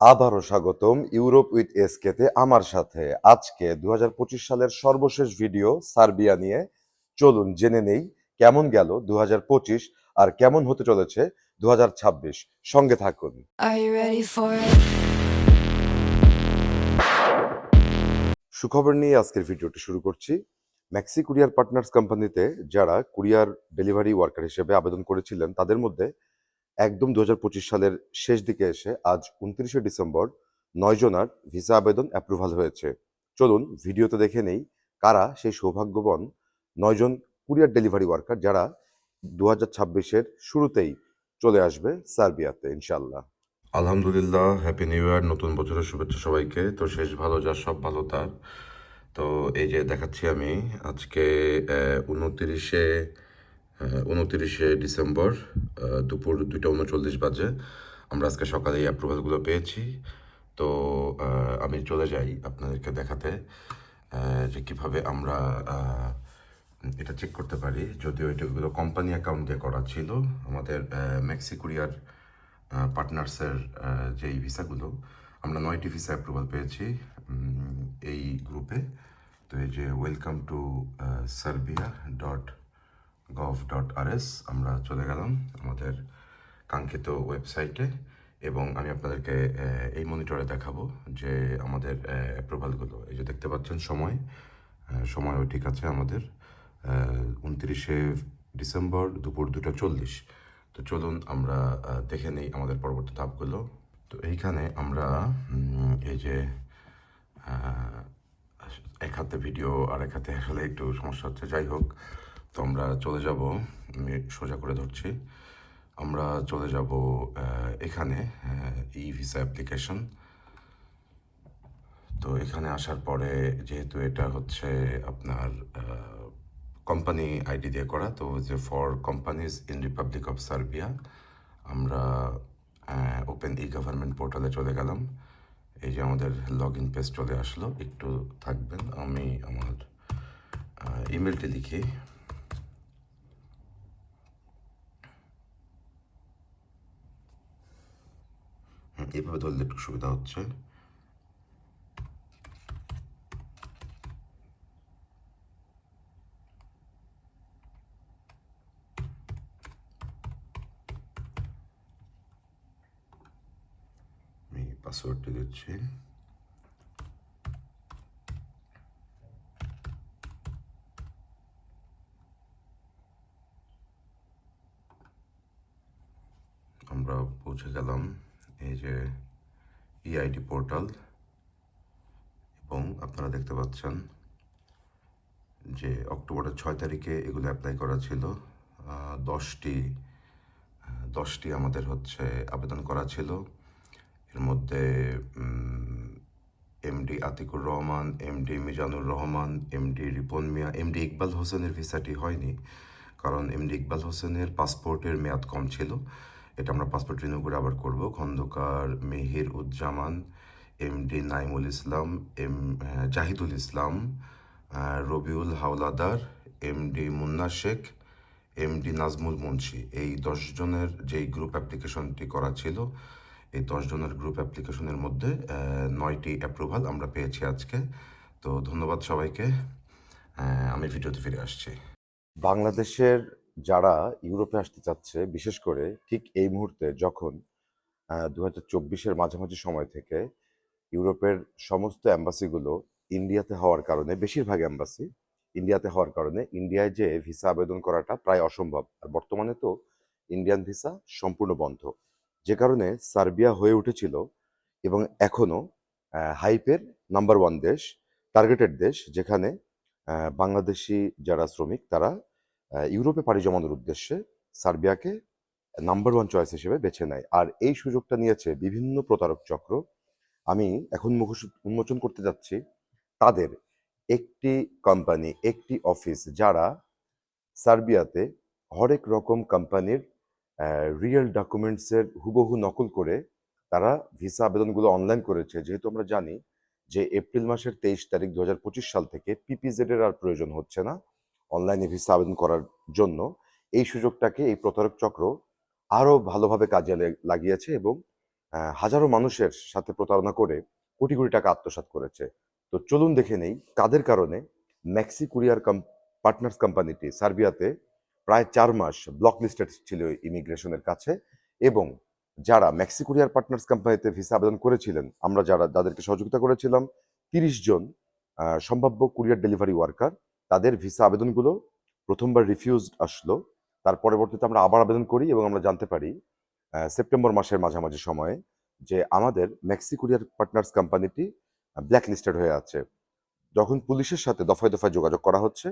আবারও স্বাগতম Europe with এসকেতে আমার সাথে। আজকে দুহাজার পঁচিশ সালের সর্বশেষ ভিডিও সার্বিয়া নিয়ে। চলুন জেনে নেই কেমন গেল দুহাজার পঁচিশ আর কেমন হতে চলেছে দু হাজার ছাব্বিশ। সঙ্গে থাকুন? সুখবর নিয়ে আজকের ভিডিওটি শুরু করছি। ম্যাক্সি কুরিয়ার পার্টনার্স কোম্পানিতে যারা কুরিয়ার ডেলিভারি ওয়ার্কার হিসেবে আবেদন করেছিলেন তাদের মধ্যে একদম দু হাজার পঁচিশ সালের শেষ দিকে এসে আজ উনত্রিশে ডিসেম্বর নয় জনার ভিসা আবেদন অ্যাপ্রুভাল হয়েছে। চলুন ভিডিওতে দেখে নেই কারা সেই সৌভাগ্যবান নয়জন কুরিয়ার ডেলিভারি ওয়ার্কার যারা দু হাজার ছাব্বিশের শুরুতেই চলে আসবে সার্বিয়াতে ইনশাল্লাহ আলহামদুলিল্লাহ হ্যাপি নিউ ইয়ার নতুন বছরের শুভেচ্ছা সবাইকে। তো শেষ ভালো যার সব ভালো তার। তো এই যে দেখাচ্ছি আমি, আজকে উনতিরিশে উনতিরিশে ডিসেম্বর দুপুর দুইটা উনচল্লিশ বাজে। আমরা আজকে সকালে এই অ্যাপ্রুভালগুলো পেয়েছি। তো আমি চলে যাই আপনাদেরকে দেখাতে যে কীভাবে আমরা এটা চেক করতে পারি। যদিও এটাগুলো কোম্পানি অ্যাকাউন্ট দিয়ে করা ছিল, আমাদের মেক্সি কুরিয়ার পার্টনার্সের যেই ভিসাগুলো, আমরা নয়টি ভিসা অ্যাপ্রুভাল পেয়েছি এই গ্রুপে তো এই যে welcome to Serbia dot gov dot RS আমরা চলে গেলাম আমাদের কাঙ্ক্ষিত ওয়েবসাইটে এবং আমি আপনাদেরকে এই মনিটরে দেখাবো যে আমাদের অ্যাপ্রুভালগুলো এই যে দেখতে পাচ্ছেন সময় সময়ও ঠিক আছে আমাদের উনত্রিশে ডিসেম্বর দুপুর দুটো চল্লিশ। তো চলুন আমরা দেখে নিই আমাদের পরবর্তী ধাপগুলো। তো এইখানে আমরা এই যে এক হাতে ভিডিও আর এক হাতে আসলে একটু সমস্যা হচ্ছে। যাই হোক তো আমরা চলে যাব। আমি সোজা করে ধরছি। আমরা চলে যাব এখানে ই ভিসা অ্যাপ্লিকেশন। তো এখানে আসার পরে যেহেতু এটা হচ্ছে আপনার কোম্পানি আইডি দিয়ে করা, তো যে for companies in republic of Serbia আমরা ওপেন ই গভর্নমেন্ট পোর্টালে চলে গেলাম। এই যে আমাদের লগ ইন পেজ চলে আসলো, একটু থাকবেন। আমি আমার ইমেলটি লিখি। এইভাবে ধরলে একটু সুবিধা হচ্ছে। আমি পাসওয়ার্ডটি দিচ্ছি। আমরা পৌঁছে গেলাম। এই যে ইআইডি পোর্টাল এবং আপনারা দেখতে পাচ্ছেন যে অক্টোবরের ছয় তারিখে এগুলো অ্যাপ্লাই করা ছিল। দশটি দশটি আমাদের হচ্ছে আবেদন করা ছিল। এর মধ্যে MD Atiqur Rahman MD Mizanur Rahman MD Ripon Mia MD Iqbal হোসেনের ভিসাটি হয়নি, কারণ এমডি ইকবাল হোসেনের পাসপোর্টের মেয়াদ কম ছিল। এটা আমরা পাসপোর্ট রিনিউ করে আবার করব। Khandaker Mehir Uzzaman MD Naimul Islam M Zahidul Islam Rabiul Howlader MD Munna Sheikh M D Nazmul Munshi. এই জনের যেই গ্রুপ অ্যাপ্লিকেশনটি করা ছিল, এই জনের গ্রুপ অ্যাপ্লিকেশনের মধ্যে নয়টি অ্যাপ্রুভাল আমরা পেয়েছি আজকে। তো ধন্যবাদ সবাইকে। আমি ভিডিওতে ফিরে আসছি। বাংলাদেশের যারা ইউরোপে আসতে চাচ্ছে, বিশেষ করে ঠিক এই মুহূর্তে যখন দু হাজার চব্বিশের মাঝামাঝি সময় থেকে ইউরোপের সমস্ত অ্যাম্বাসিগুলো ইন্ডিয়াতে হওয়ার কারণে, বেশিরভাগ অ্যাম্বাসি ইন্ডিয়াতে হওয়ার কারণে ইন্ডিয়ায় যে ভিসা আবেদন করাটা প্রায় অসম্ভব। আর বর্তমানে তো ইন্ডিয়ান ভিসা সম্পূর্ণ বন্ধ। যে কারণে সার্বিয়া হয়ে উঠেছিল এবং এখনও হাইপের নাম্বার ওয়ান দেশ টার্গেটেড দেশ, যেখানে বাংলাদেশি যারা শ্রমিক, তারা ইউরোপে পাড়ি জমানোর উদ্দেশ্যে সার্বিয়াকে নাম্বার ওয়ান চয়েস হিসেবে বেছে নেয়। আর এই সুযোগটা নিয়েছে বিভিন্ন প্রতারক চক্র। আমি এখন মুখোশ- উন্মোচন করতে যাচ্ছি তাদের একটি কোম্পানি একটি অফিস যারা সার্বিয়াতে হরেক রকম কোম্পানির রিয়েল ডকুমেন্টসের হুবহু নকল করে তারা ভিসা আবেদনগুলো অনলাইন করেছে। যেহেতু আমরা জানি যে এপ্রিল মাসের তেইশ তারিখ দু হাজার পঁচিশ সাল থেকে পিপিজেড এর আর প্রয়োজন হচ্ছে না। অনলাইনে ভিসা আবেদন করার জন্য এই সুযোগটাকে, এই প্রতারক চক্র আরও ভালোভাবে কাজে লাগিয়েছে এবং হাজারো মানুষের সাথে প্রতারণা করে কোটি কোটি টাকা আত্মসাৎ করেছে। তো চলুন দেখে নেই কাদের কারণে ম্যাক্সি কুরিয়ার পার্টনার্স কোম্পানিটি সার্বিয়াতে প্রায় চার মাস ব্লক লিস্টেড ছিল ইমিগ্রেশনের কাছে এবং যারা ম্যাক্সি কুরিয়ার পার্টনার্স কোম্পানিতে ভিসা আবেদন করেছিলেন, আমরা যারা, যাদেরকে সহযোগিতা করেছিলাম, তিরিশ জন সম্ভাব্য কুরিয়ার ডেলিভারি ওয়ার্কার তাদের ভিসা আবেদনগুলো প্রথমবার রিফিউজড আসলো। তার পরবর্তীতে আমরা আবার আবেদন করি এবং আমরা জানতে পারি সেপ্টেম্বর মাসের মাঝামাঝি সময়ে যে আমাদের মেক্সিকোরিয়ার পার্টনার্স কোম্পানিটি ব্ল্যাক লিস্টেড হয়ে আছে। যখন পুলিশের সাথে দফায় দফায় যোগাযোগ করা হচ্ছে,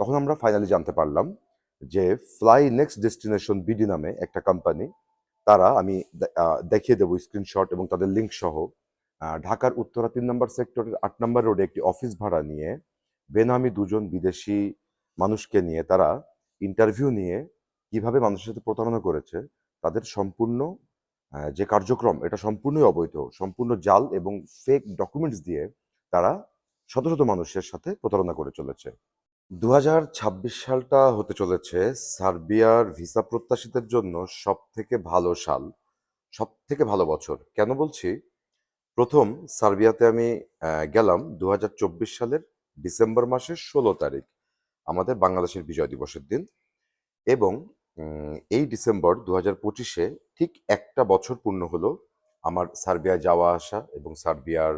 তখন আমরা ফাইনালি জানতে পারলাম যে ফ্লাই নেক্সট ডেস্টিনেশন বিডি নামে একটা কোম্পানি তারা আমি দেখিয়ে দেবো স্ক্রিনশট এবং তাদের লিঙ্ক সহ ঢাকার উত্তরা তিন নম্বর সেক্টরের আট নম্বর রোডে একটি অফিস ভাড়া নিয়ে বেনামি দুজন বিদেশি মানুষকে নিয়ে, তারা ইন্টারভিউ নিয়ে কীভাবে মানুষের সাথে প্রতারণা করেছে, তাদের সম্পূর্ণ যে কার্যক্রম, এটা সম্পূর্ণই অবৈধ, সম্পূর্ণ জাল এবং ফেক ডকুমেন্টস দিয়ে তারা শত শত মানুষের সাথে প্রতারণা করে চলেছে। দু হাজার ছাব্বিশ সালটা হতে চলেছে, সার্বিয়ার ভিসা প্রত্যাশীদের জন্য সব থেকে ভালো সাল সব থেকে ভালো বছর। কেন বলছি? প্রথম সার্বিয়াতে আমি গেলাম দু হাজার চব্বিশ সালের ডিসেম্বর মাসের ষোলো তারিখ, আমাদের বাংলাদেশের বিজয় দিবসের দিন। এবং এই ডিসেম্বর দু হাজার পঁচিশে ঠিক একটা বছর পূর্ণ হলো আমার সার্বিয়া যাওয়া আসা এবং সার্বিয়ার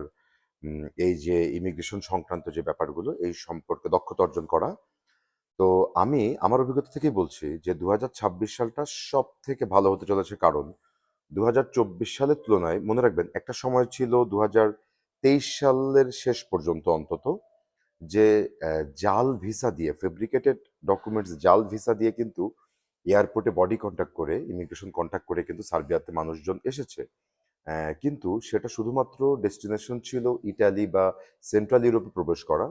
এই যে ইমিগ্রেশন সংক্রান্ত যে ব্যাপারগুলো, এই সম্পর্কে দক্ষতা অর্জন করা। তো আমি আমার অভিজ্ঞতা থেকেই বলছি যে দু হাজার ছাব্বিশ সালটা সব থেকে ভালো হতে চলেছে কারণ দু হাজার চব্বিশ সালের তুলনায়, মনে রাখবেন, একটা সময় ছিল দু হাজার তেইশ সালের শেষ পর্যন্ত অন্তত। যে জাল ভিসা দিয়ে ফেব্রিকেটেড ডকুমেন্টস জাল ভিসা দিয়ে কিন্তু এয়ারপোর্টে বডি কন্ট্যাক্ট করে ইমিগ্রেশন কন্ট্যাক্ট করে কিন্তু সার্বিয়াতে মানুষজন এসেছে। কিন্তু সেটা শুধুমাত্র ডেস্টিনেশন ছিল ইটালি বা সেন্ট্রাল ইউরোপে প্রবেশ করা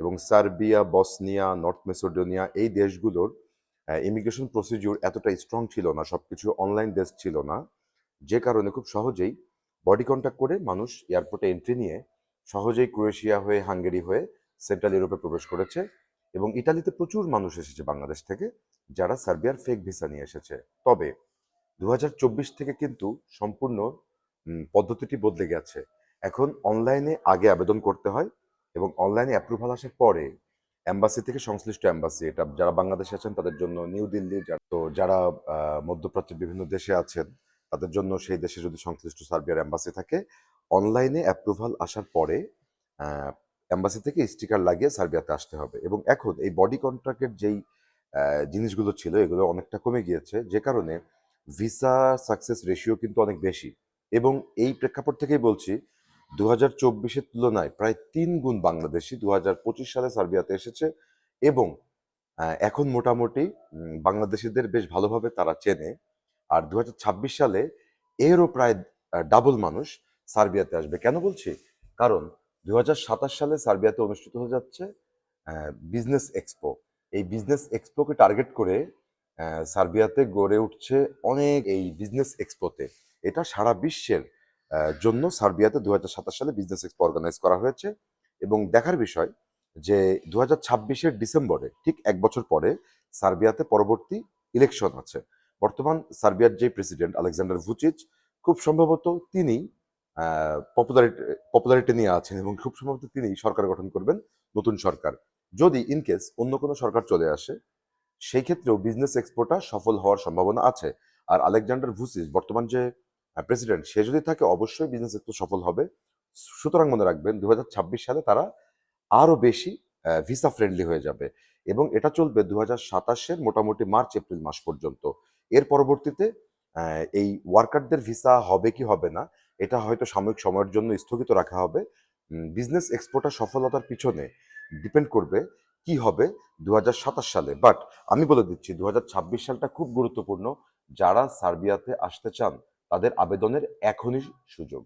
এবং সার্বিয়া, বসনিয়া নর্থ মেসোডোনিয়া এই দেশগুলোর ইমিগ্রেশন প্রসিডিউর এতটা স্ট্রং ছিল না সব কিছু অনলাইন ডেস্ক ছিল না। যে কারণে খুব সহজেই বডি কন্ট্যাক্ট করে মানুষ এয়ারপোর্টে এন্ট্রি নিয়ে সহজেই ক্রোয়েশিয়া হয়ে, হাঙ্গেরি হয়ে সেন্ট্রাল ইউরোপে প্রবেশ করেছে এবং ইটালিতে প্রচুর মানুষ এসেছে বাংলাদেশ থেকে যারা সার্বিয়ার ফেক ভিসা নিয়ে এসেছে। তবে দু হাজার চব্বিশ থেকে কিন্তু সম্পূর্ণ পদ্ধতিটি বদলে গেছে। এখন অনলাইনে আগে আবেদন করতে হয় এবং অনলাইনে অ্যাপ্রুভাল আসার পরে অ্যাম্বাসি থেকে সংশ্লিষ্ট অ্যাম্বাসি এটা যারা বাংলাদেশে আছেন তাদের জন্য নিউ দিল্লি তো যারা মধ্যপ্রাচ্যের বিভিন্ন দেশে আছেন তাদের জন্য সেই দেশে যদি সংশ্লিষ্ট সার্বিয়ার অ্যাম্বাসি থাকে অনলাইনে অ্যাপ্রুভাল আসার পরে এম্বাসি থেকে স্টিকার লাগিয়ে সার্বিয়াতে আসতে হবে। এবং এখন এই বডি কন্ট্রাক্টের যেই জিনিসগুলো ছিল, এগুলো অনেকটা কমে গিয়েছে। যে কারণে ভিসা সাকসেস রেশিও কিন্তু অনেক বেশি। এবং এই প্রেক্ষাপট থেকেই বলছি দু হাজার চব্বিশের তুলনায় প্রায় তিন গুণ বাংলাদেশি দু হাজার পঁচিশ সালে সার্বিয়াতে এসেছে। এবং এখন মোটামুটি বাংলাদেশিদের বেশ ভালোভাবে তারা চেনে। আর দু ছাব্বিশ সালে এরও প্রায় ডাবল মানুষ সার্বিয়াতে আসবে। কেন বলছি? কারণ দু হাজার সাতাশ সালে সার্বিয়াতে অনুষ্ঠিত হয়ে যাচ্ছে বিজনেস এক্সপো এই বিজনেস এক্সপোকে টার্গেট করে সার্বিয়াতে গড়ে উঠছে অনেক এই বিজনেস এক্সপোতে এটা সারা বিশ্বের জন্য সার্বিয়াতে দু হাজার সাতাশ সালে বিজনেস এক্সপো অর্গানাইজ করা হয়েছে। এবং দেখার বিষয় যে দু হাজার ডিসেম্বরে, ঠিক এক বছর পরে সার্বিয়াতে পরবর্তী ইলেকশন আছে। বর্তমান সার্বিয়ার যে প্রেসিডেন্ট আলেকজান্ডার ভুচিচ খুব সম্ভবত তিনি পপুলারিটি পপুলারিটি নিয়ে আছেন এবং খুব সম্ভবত তিনি সরকার গঠন করবেন, নতুন সরকার। যদি ইন কেস অন্য কোনো সরকার চলে আসে, সেই ক্ষেত্রেও বিজনেস এক্সপোর্টটা সফল হওয়ার সম্ভাবনা আছে। আর আলেকজান্ডার ভুসিস, বর্তমান যে প্রেসিডেন্ট সে যদি থাকে, অবশ্যই বিজনেস এক্সপো সফল হবে। সুতরাং মনে রাখবেন দু হাজার ছাব্বিশ সালে তারা আরও বেশি ভিসা ফ্রেন্ডলি হয়ে যাবে এবং এটা চলবে দু হাজার সাতাশের মোটামুটি মার্চ, এপ্রিল মাস পর্যন্ত। এর পরবর্তীতে এই ওয়ার্কারদের ভিসা হবে কি হবে না এটা হয়তো সাময়িক সময়ের জন্য স্থগিত রাখা হবে। বিজনেস এক্সপোর্টার সফলতার পিছনে ডিপেন্ড করবে কি হবে দু হাজার সাতাশ সালে। বাট আমি বলে দিচ্ছি দু হাজার ছাব্বিশ সালটা খুব গুরুত্বপূর্ণ। যারা সার্বিয়াতে আসতে চান, তাদের আবেদনের এখনই সুযোগ।